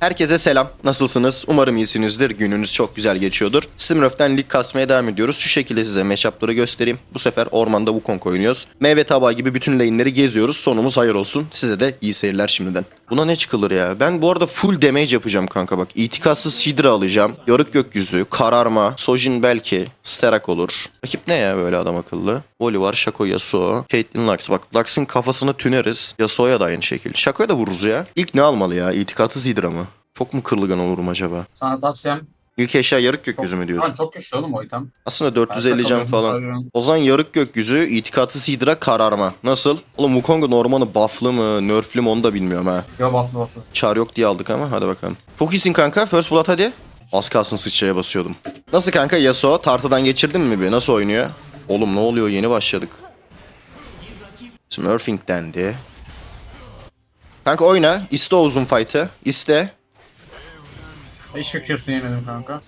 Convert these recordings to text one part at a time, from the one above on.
Herkese selam. Nasılsınız? Umarım iyisinizdir. Gününüz çok güzel geçiyordur. Smurf'ten lig kasmaya devam ediyoruz. Şu şekilde size matchup'ları göstereyim. Bu sefer ormanda Wukong oynuyoruz. Meyve tabağı gibi bütün lane'leri geziyoruz. Sonumuz hayır olsun. Size de iyi seyirler şimdiden. Buna ne çıkılır ya? Ben bu arada full damage yapacağım kanka bak. İtikatsız Sidra alacağım. Yarık gökyüzü, kararma, Sojin belki, Sterak olur. Rakip ne ya böyle adam akıllı? Voli var, Shaco, Yasuo, Caitlyn Lux. Bak Lux'ın kafasını tüneriz. Yasuo'ya da aynı şekil. Shaco'ya da vururuz ya. İlk ne almalı ya? İtikatsız Sidra mı? Çok mu kırılgan olurum acaba? Sana tavsiyem. İlk eşya yarık gökyüzü mü diyorsun? Lan çok güçlü oğlum o item. Aslında 450 can falan. Arıyorum. O zaman yarık gökyüzü, itikatsız hidra kararma. Nasıl? Oğlum Wukong'un ormanı buff'lı mı, nerf'lü mü onu da bilmiyorum ha. Yo bufflı bufflı. Çar yok diye aldık ama hadi bakalım. Çok iyisin kanka. First blood hadi. Az kalsın sıçraya basıyordum. Nasıl kanka Yasuo? Tartıdan geçirdin mi bir? Nasıl oynuyor? Oğlum ne oluyor? Yeni başladık. Smurfing dendi. Kanka oyna. İste o uzun fight'ı. İste. Hiçbir Q'sunu yemedim kanka.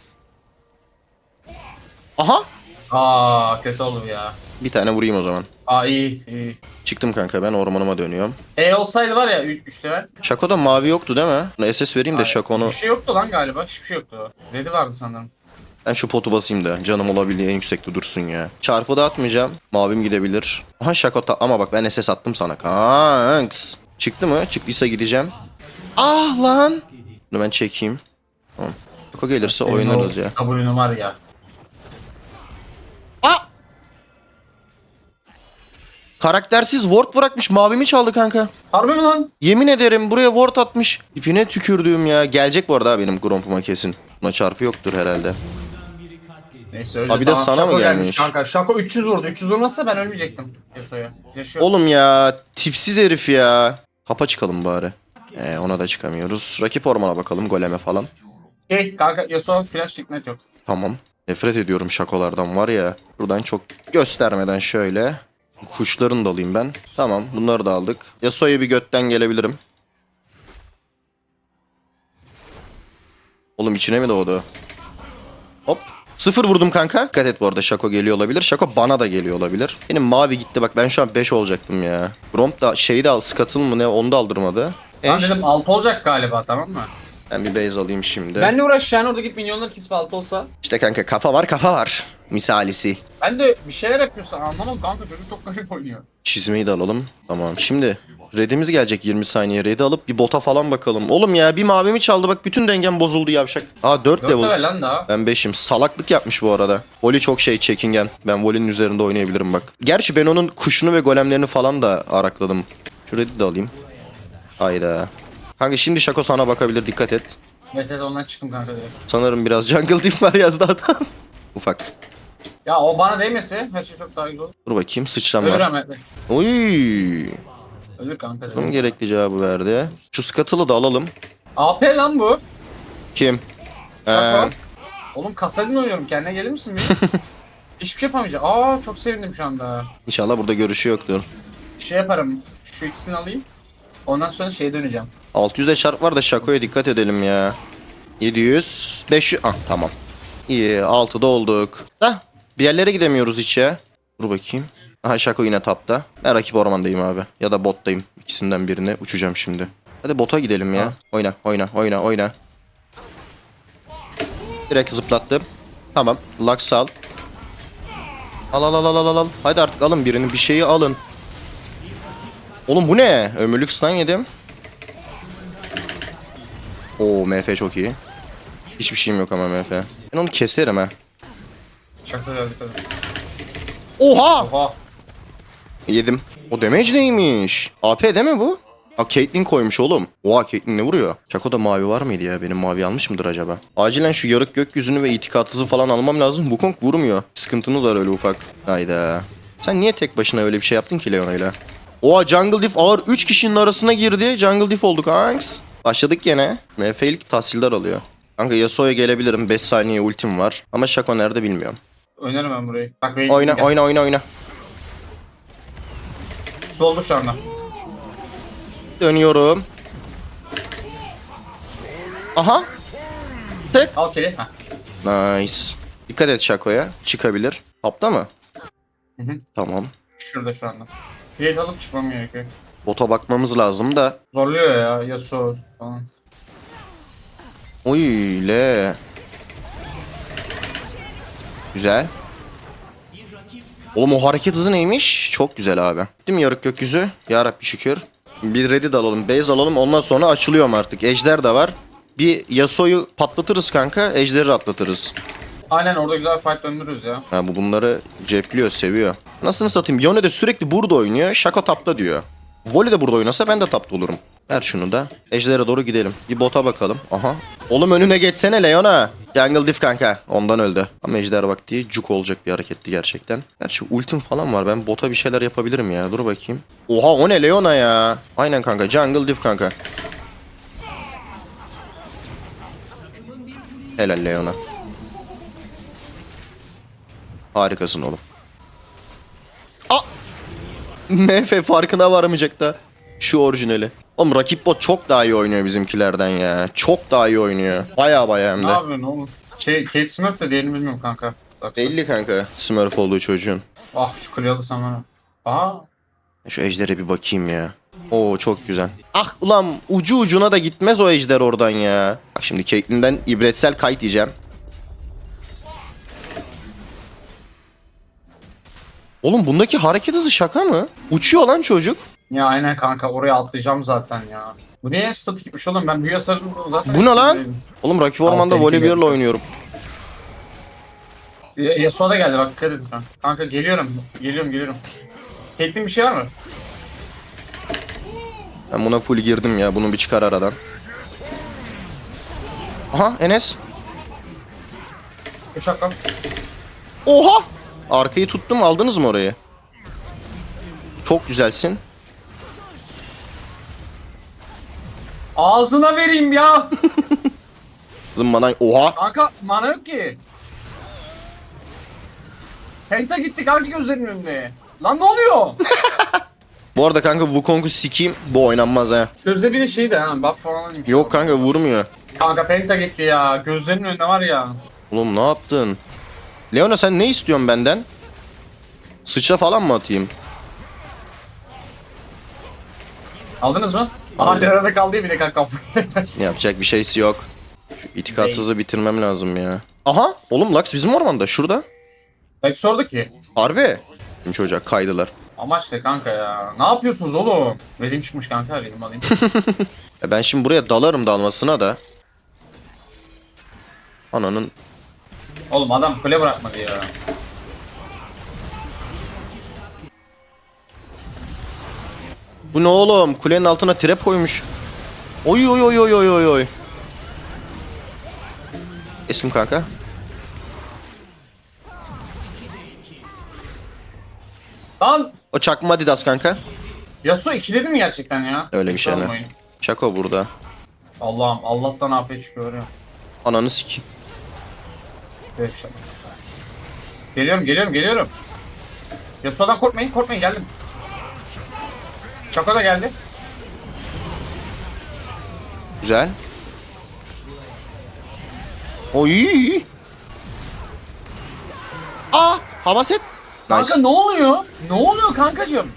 Aha. Aa kötü oldu ya. Bir tane vurayım o zaman. Aa iyi iyi. Çıktım kanka ben ormanıma dönüyorum. E olsaydı var ya 3 level. Shaco'da mavi yoktu değil mi? SS vereyim de Shaco'nu... Hiçbir şey yoktu lan galiba. Hiçbir şey yoktu. Red'i vardı sanırım. Ben şu potu basayım da canım olabildiği en yüksekte dursun ya. Çarpı da atmayacağım. Mavim gidebilir. Aha Şakota ama bak ben SS attım sana. Kanks. Çıktı mı? Çıktıysa gideceğim. Ah lan. Bunu ben çekeyim. Tamam. Şako gelirse oynarız ya. W'nun var ya. Ah! Karaktersiz ward bırakmış. Mavimi çaldı kanka. Harbi mi lan? Yemin ederim buraya ward atmış. İpine tükürdüğüm ya. Gelecek bu arada benim Gromp'uma kesin. Buna çarpı yoktur herhalde. Neyse öldü. Abi de sana mı Shaco gelmiş? Kanka Shaco 300 vurdu. 300 vurmazsa ben ölmeyecektim. Yasuo'ya. Yaşıyor. Oğlum ya tipsiz herif ya. Hapa çıkalım bari. Ee, ona da çıkamıyoruz. Rakip ormana bakalım goleme falan. Şey kanka Yasuo flash signet yok. Tamam. Nefret ediyorum şakolardan var ya. Buradan çok göstermeden şöyle. Kuşlarını da alayım ben. Tamam bunları da aldık. Yasuo'ya bir götten gelebilirim. Oğlum içine mi doğdu? Hop. Sıfır vurdum kanka. Dikkat et bu arada Şako geliyor olabilir. Şako bana da geliyor olabilir. Benim mavi gitti bak ben şu an 5 olacaktım ya. Romp da şeyi de al Scuttle mı ne onu da aldırmadı. Ben dedim 6 olacak galiba tamam mı? Ben bir base alayım şimdi. Benle uğraşacaksın orada git milyonlar kesip 6 olsa. İşte kanka kafa var kafa var. Misalisi. Ben de bir şeyler yapıyorsan anlamam kanka çocuk çok garip oynuyor. Çizmeyi de alalım. Tamam şimdi redimiz gelecek 20 saniye. Red'i alıp bir bota falan bakalım. Oğlum ya bir mavimi çaldı bak bütün dengem bozuldu yavşak. Aa 4 4 level. level lan daha. Ben 5'im. Salaklık yapmış bu arada. Voli çok şey çekingen. Ben Voli'nin üzerinde oynayabilirim bak. Gerçi ben onun kuşunu ve golemlerini falan da arakladım. Şu Red'i de alayım. Hayda. Kanka şimdi Şako sana bakabilir dikkat et. Evet evet ondan çıktım kanka direkt. Sanırım biraz jungle team var yazdı adam. Ufak. Ya o bana değmesi her şey çok daha iyi olur. Dur bakayım sıçram Ölür var. Oy. Ölür kanka direkt. gerekli cevabı verdi. Şu Scuttle'ı da alalım. AP lan bu. Kim? Ee, Bak, Oğlum kasadin oynuyorum kendine gelir misin bir? Hiçbir şey yapamayacağım. Aa çok sevindim şu anda. inşallah burada görüşü yoktur. Şey yaparım. Şu ikisini alayım. Ondan sonra şeye döneceğim. 600'e çarp var da Şako'ya dikkat edelim ya. 700. 500. Ah tamam. İyi 6'da olduk. Da bir yerlere gidemiyoruz hiç ya. Dur bakayım. Aha Şako yine tapta. Ben rakip ormandayım abi. Ya da bottayım. İkisinden birine uçacağım şimdi. Hadi bota gidelim ya. Oyna oyna oyna oyna. Direkt zıplattım. Tamam. Lux al. Al al al al al al. Hadi artık alın birini. Bir şeyi alın. Oğlum bu ne? Ömürlük stun yedim. Oo MF çok iyi. Hiçbir şeyim yok ama MF. Ben onu keserim ha. Geldi kadın. Oha! Oha. Yedim. O damage neymiş? AP değil mi bu? Ha Caitlyn koymuş oğlum. Oha Caitlyn ne vuruyor? Chaco'da mavi var mıydı ya? Benim mavi almış mıdır acaba? Acilen şu yarık gökyüzünü ve itikatsızı falan almam lazım. Wukong vurmuyor. Sıkıntımız var öyle ufak. Hayda. Sen niye tek başına öyle bir şey yaptın ki Leona'yla? Oha Jungle Diff ağır 3 kişinin arasına girdi. Jungle Diff olduk Hanks. Başladık gene. MF'lik tahsildar alıyor. Kanka Yasuo'ya gelebilirim. 5 saniye ultim var. Ama Shaco nerede bilmiyorum. Oynarım ben burayı. Bak Vayne Oyna gel. oyna oyna oyna. Soldu şu anda. Dönüyorum. Aha. Tek. Al kili. Nice. Dikkat et Şako'ya. Çıkabilir. Tapta mı? Hı hı. Tamam. Şurada şu anda. Plate alıp çıkmam gerekiyor. Bota bakmamız lazım da. Zorluyor ya Yasuo falan. Oy le. Güzel. Oğlum o hareket hızı neymiş? Çok güzel abi. Değil mi yarık gökyüzü? Yarabbi şükür. Bir de alalım. Base alalım. Ondan sonra açılıyorum artık. Ejder de var. Bir Yasuo'yu patlatırız kanka. Ejderi atlatırız. Aynen orada güzel fight döndürürüz ya. Ha bu bunları cepliyor, seviyor. Nasıl satayım? Yone de sürekli burada oynuyor. Şako tapta diyor. Voli de burada oynasa ben de tapta olurum. Ver şunu da. Ejder'e doğru gidelim. Bir bota bakalım. Aha. Oğlum önüne geçsene Leona. Jungle Diff kanka. Ondan öldü. Ama Ejder vakti cuk olacak bir hareketti gerçekten. Gerçi ultim falan var. Ben bota bir şeyler yapabilirim ya. Dur bakayım. Oha o ne Leona ya. Aynen kanka. Jungle Diff kanka. Helal Leona. Harikasın oğlum. Aa! MF farkına varmayacak da. Şu orijinali. Oğlum rakip bot çok daha iyi oynuyor bizimkilerden ya. Çok daha iyi oynuyor. Baya baya hem Ne de. yapıyorsun oğlum? Şey Kate Smurf de diğerini bilmiyorum kanka. Bak. Belli kanka Smurf olduğu çocuğun. Ah şu kırı alırsan bana. Aa. Şu ejdere bir bakayım ya. Oo çok güzel. Ah ulan ucu ucuna da gitmez o ejder oradan ya. Bak şimdi Caitlyn'den ibretsel kayıt diyeceğim. Oğlum bundaki hareket hızı şaka mı? Uçuyor lan çocuk. Ya aynen kanka oraya atlayacağım zaten ya. Bu niye statik gitmiş oğlum ben büyü hasarım zaten. Bu ne lan? Oğlum rakip ormanda tehlikeli. voleybirle oynuyorum. Ya- Yasuo da geldi bak dikkat edin kanka. Kanka geliyorum. Geliyorum geliyorum. Caitlyn bir şey var mı? Ben buna full girdim ya. Bunu bir çıkar aradan. Aha Enes. Uçak lan. Oha! Arkayı tuttum aldınız mı orayı? Çok güzelsin. Ağzına vereyim ya. Kızım oha. kanka mana yok ki. Penta gitti kanka gözlerinin önünde. Lan ne oluyor? Bu arada kanka Wukong'u sikeyim. Bu oynanmaz ha. Sözde bir de şeydi ha buff falan alayım. Yok kanka vurmuyor. Kanka Penta gitti ya. Gözlerinin önünde var ya. Oğlum ne yaptın? Leona sen ne istiyorsun benden? Sıçra falan mı atayım? Aldınız mı? Aha arada kaldı bir de kanka. Yapacak bir şeysi yok. Şu itikatsızı bitirmem lazım ya. Aha! Oğlum Lux bizim ormanda. Şurada. Belki sordu ki. Harbi. Bizim çocuk kaydılar. Amaç ne kanka ya? Ne yapıyorsunuz oğlum? Redim çıkmış kanka redim alayım. Ben şimdi buraya dalarım dalmasına da. Ananın oğlum adam kule bırakmadı ya. Bu ne oğlum? Kulenin altına trap koymuş. Oy oy oy oy oy oy oy. Esim kanka. Lan O çakma Adidas kanka. Yasuo ikiledi mi gerçekten ya? Öyle bir şey ne? Sormayın. Şako burada. Allah'ım Allah'tan afiyet çıkıyor ya. Ananı sik. Şaka. Geliyorum geliyorum geliyorum. Yasuo'dan korkmayın korkmayın geldim. Çako da geldi. Güzel. Oy. Aa, hava set. Kanka Nice. ne oluyor? Ne oluyor kankacığım?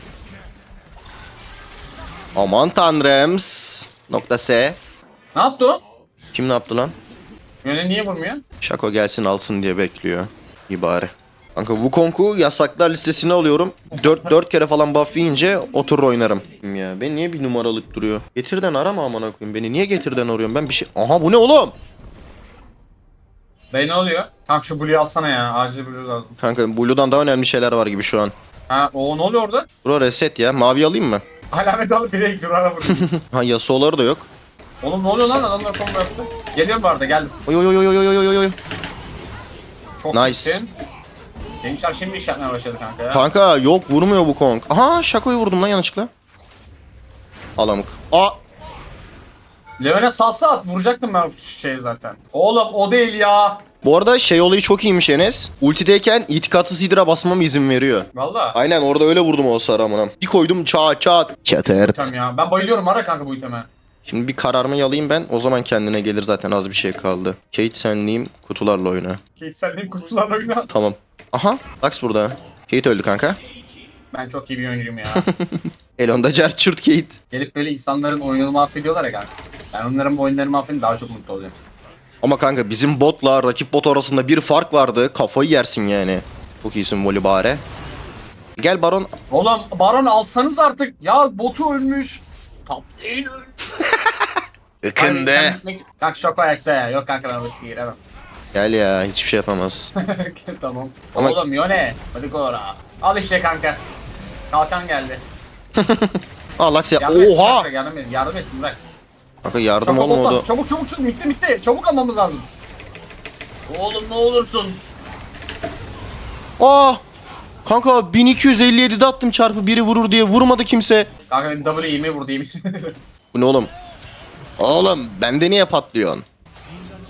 Aman tanrıms. Nokta S. Ne yaptı o? Kim ne yaptı lan? Yöne niye vurmuyor? Şako gelsin alsın diye bekliyor. İyi bari. Kanka Wukong'u yasaklar listesine alıyorum. 4 4 kere falan buff yiyince oturur oynarım. Ya ben niye bir numaralık duruyor? Getirden arama amına koyayım. Beni niye getirden arıyorum? Ben bir şey... Aha bu ne oğlum? Bey ne oluyor? Kanka şu Blue'yu alsana ya. Acil Blue lazım. Kanka Blue'dan daha önemli şeyler var gibi şu an. Ha o ne oluyor orada? Bro reset ya. Mavi alayım mı? Alamet alıp direkt durara vuruyor. Ha Yasuo'ları da yok. Oğlum ne oluyor lan? Adamlar combo yaptı. Geliyorum bu arada geldim. Oy oy oy oy oy oy oy oy. Çok Nice. gittin. Gençler şimdi iş yapmaya başladı kanka ya. Kanka yok vurmuyor Wukong. Aha Şako'yu vurdum lan yanlışlıkla. Alamık. Aa Leven'e salsa at. Vuracaktım ben şey zaten. Oğlum o değil ya. Bu arada şey olayı çok iyiymiş Enes. Ultideyken itikatsız hidra basmama izin veriyor. Valla. Aynen orada öyle vurdum o sarı amına. Bir koydum çat çat. Çatırt. Tamam ya. Ben bayılıyorum ara kanka bu iteme. Şimdi bir kararımı alayım ben. O zaman kendine gelir zaten az bir şey kaldı. Kate senliyim kutularla oyna. Değil kutularla oyna. Tamam. Aha Lux burada. Kate öldü kanka. Ben çok iyi bir oyuncuyum ya. Elonda Cerçurt Kate. Gelip böyle insanların oyununu mahvediyorlar ya kanka. Ben onların oyunlarını mahvedince daha çok mutlu oluyorum. Ama kanka bizim botla rakip bot arasında bir fark vardı. Kafayı yersin yani. Çok iyisin voli bari. Gel Baron. Oğlum Baron alsanız artık. Ya botu ölmüş. Top değil ölmüş. Ikındı. Kanka şok ayakta ya. Yok kanka ben bu işe giremem. Gel ya hiçbir şey yapamaz. tamam. Ama- Oğlum Yone. Hadi kora. Al işte kanka. Kalkan geldi. Aa Lux ya. Yardım et, Oha. bırak, yardım et. Yardım etsin bırak. Kanka yardım Çabuk olmadı. olma. Çabuk çabuk çabuk. Bitti bitti. Çabuk almamız lazım. Oğlum ne olursun. Aa. Kanka 1257'de attım çarpı biri vurur diye vurmadı kimse. Kanka benim W 20 vurdu yemin. Bu ne oğlum? Oğlum bende niye patlıyorsun?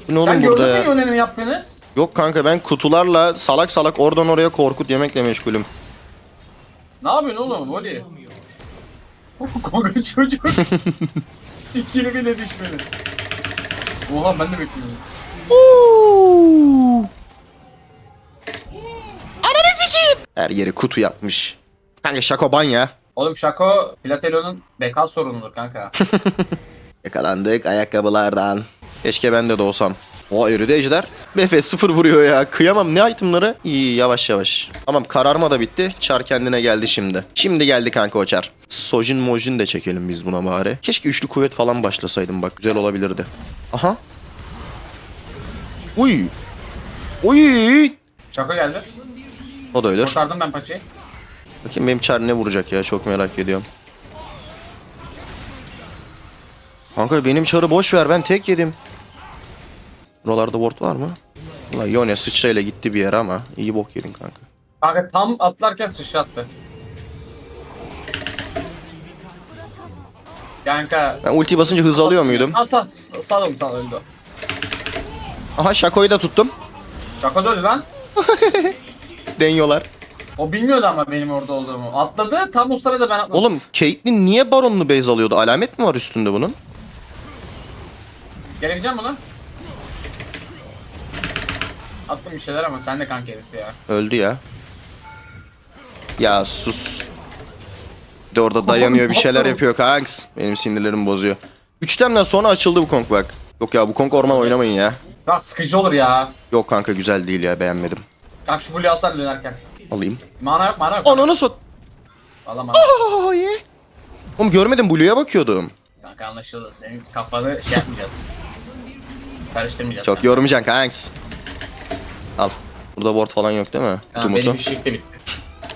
Bu ne oğlum Sen burada gördün mü ya? Yone'nin yaptığını? Yok kanka ben kutularla salak salak oradan oraya korkut yemekle meşgulüm. Ne yapıyorsun oğlum? Hadi. Kanka çocuk. Sikini bile düşmedi. Oha ben de bekliyorum. Ananı sikeyim. Her yeri kutu yapmış. Kanka şakoban ya. Oğlum Şako Platelo'nun beka sorunudur kanka. Yakalandık ayakkabılardan. Keşke ben de olsam. O eridi ejder. BF sıfır vuruyor ya. Kıyamam ne itemları? İyi yavaş yavaş. Tamam kararma da bitti. Çar kendine geldi şimdi. Şimdi geldi kanka o çar. Sojin mojin de çekelim biz buna bari. Keşke üçlü kuvvet falan başlasaydım bak. Güzel olabilirdi. Aha. Uy. Uy. Şako geldi. O da ölür. Kurtardım ben paçayı. Bakayım benim çar ne vuracak ya çok merak ediyorum. Kanka benim çarı boş ver ben tek yedim. Buralarda ward var mı? Ulan Yone sıçrayla gitti bir yere ama iyi bok yedin kanka. Kanka tam atlarken sıçrattı. Kanka. Ben ulti basınca hız alıyor muydum? Al sal sal oğlum sal öldü. Aha Şako'yu da tuttum. Şako da öldü lan. Deniyorlar. O bilmiyordu ama benim orada olduğumu. Atladı tam o sırada ben atladım. Oğlum Caitlyn niye baronlu base alıyordu? Alamet mi var üstünde bunun? Gelebileceğim mi lan? Attım bir şeyler ama sen de kanka herisi ya. Öldü ya. Ya sus. Bir de orada dayanıyor bir şeyler yapıyor kanks. Benim sinirlerimi bozuyor. Üçtemden sonra açıldı bu Kong bak. Yok ya bu Kong orman oynamayın ya. Ya sıkıcı olur ya. Yok kanka güzel değil ya beğenmedim. Kanka şu Blue'yu alsan dönerken. Alayım. Mana yok mana yok. Ananı sat. Alamam. Aa, ye. Oğlum görmedim Blue'ya bakıyordum. Kanka anlaşıldı. Senin kafanı şey yapmayacağız. Karıştırmayacağız. Çok yormayacaksın kanks. Al. Burada ward falan yok değil mi? Tamam, Tumutu. benim de bitti.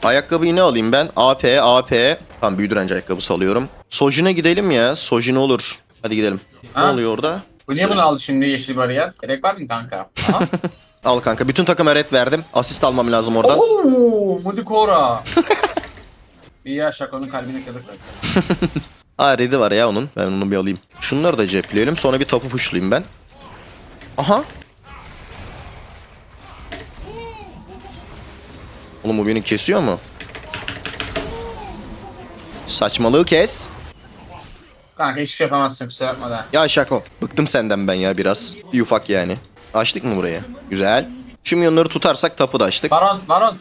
Ayakkabıyı ne alayım ben? AP, AP. Tamam büyü direnci ayakkabısı alıyorum. Sojin'e gidelim ya. Sojin olur. Hadi gidelim. Ne Ha? oluyor orada? Bu niye bunu aldı şimdi yeşil bariyer? Gerek var mı kanka? Aha. Al kanka. Bütün takıma red verdim. Asist almam lazım oradan. Ooo Mudikora. İyi ya Şako'nun kalbini kırdık. Aa red'i var ya onun. Ben onu bir alayım. Şunları da cepleyelim. Sonra bir topu pushlayayım ben. Aha. Oğlum bu beni kesiyor mu? Saçmalığı kes. Kanka hiçbir şey yapamazsın kusura bakma da. Ya Şako. Bıktım senden ben ya biraz. Bir ufak yani. Açtık mı burayı? Güzel. Şu milyonları tutarsak tapu da açtık. Baron, Baron.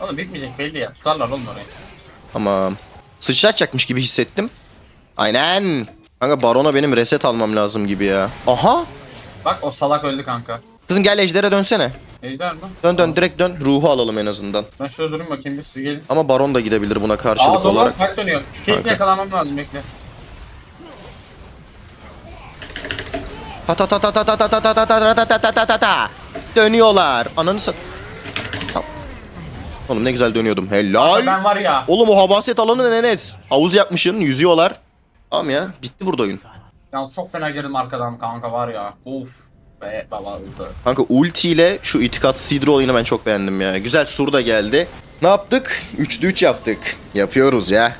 Oğlum bitmeyecek belli ya. Tutarlar oğlum orayı. Tamam. Sıçratacakmış gibi hissettim. Aynen. Kanka barona benim reset almam lazım gibi ya. Aha. Bak o salak öldü kanka. Kızım gel ejdere dönsene. Ejder mi? Dön dön direkt dön. Ruhu alalım en azından. Ben şurada durayım bakayım bir siz gelin. Ama baron da gidebilir buna Aa karşılık dolar olarak. kalp dönüyor. Şu Kanka. yakalamam lazım bekle. Ta ta ta ta ta ta ta ta ta ta ta ta ta ta ta ta ta. Dönüyorlar. Ananı sat. Oğlum ne güzel dönüyordum. Helal. Ben var ya. Oğlum o habaset alanı ne Enes? Havuz yapmışsın. Yüzüyorlar. Tamam ya. Bitti burada oyun. Yalnız çok fena girdim arkadan kanka var ya. Uf. Be. Kanka ulti ile şu itikat sidro olayını ben çok beğendim ya. Güzel sur da geldi. Ne yaptık? 3'lü 3 yaptık. Yapıyoruz ya.